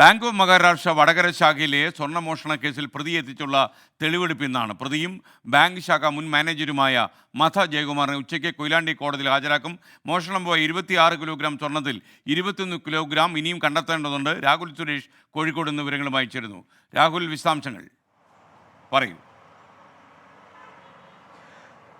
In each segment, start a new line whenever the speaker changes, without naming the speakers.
Bank of Maharashtra Vadakara ശാഖയിലെ സ്വർണമോഷണ കേസിൽ പ്രതിയെ എത്തിച്ചുള്ള തെളിവെടുപ്പ് ഇന്നാണ്. പ്രതിയും ബാങ്ക് ശാഖ മുൻ മാനേജരുമായ മഥ ജയകുമാറിനെ ഉച്ചയ്ക്ക് കൊയിലാണ്ടി കോടതിയിൽ ഹാജരാക്കും. മോഷണം പോയ ഇരുപത്തിയാറ് കിലോഗ്രാം സ്വർണത്തിൽ ഇരുപത്തിയൊന്ന് കിലോഗ്രാം ഇനിയും കണ്ടെത്തേണ്ടതുണ്ട്. രാഹുൽ സുരേഷ് കോഴിക്കോട് നിന്ന് വിവരങ്ങളുമായി ചേരുന്നു. രാഹുൽ വിശദാംശങ്ങൾ പറയൂ.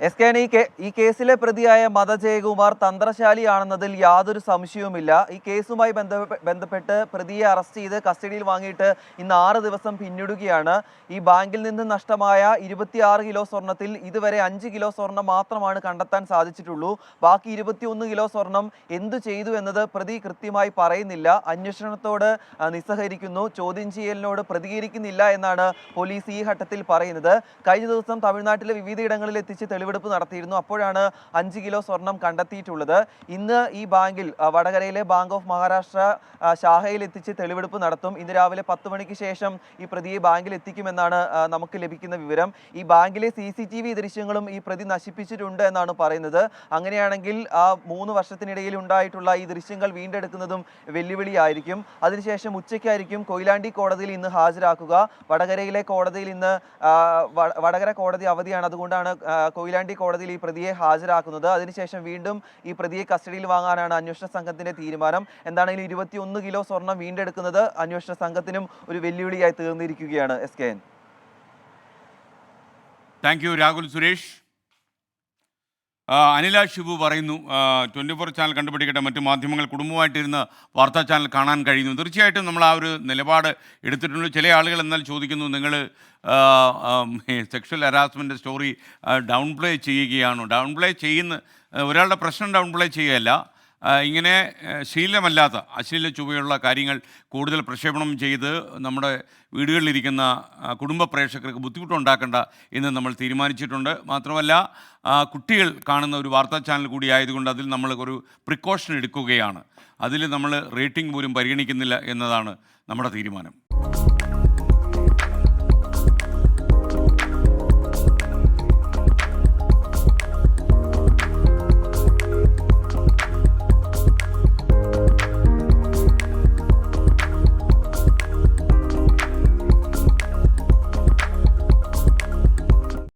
എസ് കെ ഈ ഈ കേസിലെ പ്രതിയായ മത ജയകുമാർ തന്ത്രശാലിയാണെന്നതിൽ യാതൊരു സംശയവുമില്ല. ഈ കേസുമായി ബന്ധപ്പെ- ബന്ധപ്പെട്ട് പ്രതിയെ അറസ്റ്റ് ചെയ്ത് കസ്റ്റഡിയിൽ വാങ്ങിയിട്ട് ഇന്ന് ആറ് ദിവസം പിന്നിടുകയാണ്. ഈ ബാങ്കിൽ നിന്ന് നഷ്ടമായ ഇരുപത്തിയാറ് കിലോ സ്വർണത്തിൽ ഇതുവരെ അഞ്ച് കിലോ സ്വർണം മാത്രമാണ് കണ്ടെത്താൻ സാധിച്ചിട്ടുള്ളൂ. ബാക്കി ഇരുപത്തിയൊന്ന് കിലോ സ്വർണം എന്തു ചെയ്തു എന്നത് പ്രതി കൃത്യമായി പറയുന്നില്ല. അന്വേഷണത്തോട് നിസ്സഹരിക്കുന്നു ചോദ്യം ചെയ്യലിനോട് പ്രതികരിക്കുന്നില്ല എന്നാണ് പോലീസ് ഈ ഘട്ടത്തിൽ പറയുന്നത്. കഴിഞ്ഞ ദിവസം തമിഴ്നാട്ടിലെ വിവിധ വിവിധയിടങ്ങളിൽ എത്തിച്ച് തെളിവെടുപ്പ് നടത്തിയിരുന്നു. അപ്പോഴാണ് അഞ്ച് കിലോ സ്വർണം കണ്ടെത്തിയിട്ടുള്ളത്. ഇന്ന് ഈ ബാങ്കിൽ വടകരയിലെ ബാങ്ക് ഓഫ് മഹാരാഷ്ട്ര ശാഖയിൽ എത്തിച്ച് തെളിവെടുപ്പ് നടത്തും. ഇന്ന് രാവിലെ പത്ത് മണിക്ക് ശേഷം ഈ പ്രതിയെ ബാങ്കിൽ എത്തിക്കുമെന്നാണ് നമുക്ക് ലഭിക്കുന്ന വിവരം. ഈ ബാങ്കിലെ സി ദൃശ്യങ്ങളും ഈ പ്രതി നശിപ്പിച്ചിട്ടുണ്ട് എന്നാണ് പറയുന്നത്. അങ്ങനെയാണെങ്കിൽ ആ മൂന്ന് വർഷത്തിനിടയിൽ ഉണ്ടായിട്ടുള്ള ഈ ദൃശ്യങ്ങൾ വീണ്ടെടുക്കുന്നതും വെല്ലുവിളിയായിരിക്കും. അതിനുശേഷം ഉച്ചയ്ക്കായിരിക്കും കൊയിലാണ്ടി കോടതിയിൽ ഇന്ന് ഹാജരാക്കുക. വടകരയിലെ കോടതിയിൽ ഇന്ന് വടകര കോടതി അവധിയാണ്. അതുകൊണ്ടാണ് ആ, കൊയിലാണ്ടി കോടതിയിൽ ഈ പ്രതിയെ ഹാജരാക്കുന്നത്. അതിനുശേഷം വീണ്ടും ഈ പ്രതിയെ കസ്റ്റഡിയിൽ വാങ്ങാനാണ് അന്വേഷണ സംഘത്തിന്റെ തീരുമാനം. എന്താണെങ്കിലും ഇരുപത്തിയൊന്ന് കിലോ സ്വർണം വീണ്ടെടുക്കുന്നത്? അന്വേഷണ സംഘത്തിനും ഒരു വെല്ലുവിളിയായി തീർന്നിരിക്കുകയാണ് S K N.
Thank you Rahul Suresh. Anila Shibu പറയുന്നു ട്വന്റി ഫോർ ചാനൽ കണ്ടുപിടിക്കട്ടെ മറ്റു മാധ്യമങ്ങൾ കുടുംബമായിട്ടിരുന്ന് വാർത്താ ചാനൽ കാണാൻ കഴിയുന്നു. തീർച്ചയായിട്ടും നമ്മൾ ആ ഒരു നിലപാട് എടുത്തിട്ടുണ്ട്. ചില ആളുകൾ എന്നാൽ ചോദിക്കുന്നു നിങ്ങൾ sexual harassment story down play ചെയ്യുകയാണോ? ഡൗൺ പ്ലേ ചെയ്യുന്ന ഒരാളുടെ പ്രശ്നം ഡൗൺ പ്ലേ ചെയ്യുകയല്ല. ഇങ്ങനെ ശീലമല്ലാത്ത അശ്ലീല ചുവയുള്ള കാര്യങ്ങൾ കൂടുതൽ പ്രക്ഷേപണം ചെയ്ത് നമ്മുടെ വീടുകളിലിരിക്കുന്ന കുടുംബ പ്രേക്ഷകർക്ക് ബുദ്ധിമുട്ടുണ്ടാക്കേണ്ട എന്ന് നമ്മൾ തീരുമാനിച്ചിട്ടുണ്ട്. മാത്രമല്ല കുട്ടികൾ കാണുന്ന ഒരു വാർത്താ ചാനൽ കൂടി ആയതുകൊണ്ട് അതിൽ നമ്മൾ ഒരു പ്രിക്കോഷൻ എടുക്കുകയാണ്. അതിൽ നമ്മൾ റേറ്റിംഗ് പോലും പരിഗണിക്കുന്നില്ല എന്നതാണ് നമ്മുടെ തീരുമാനം.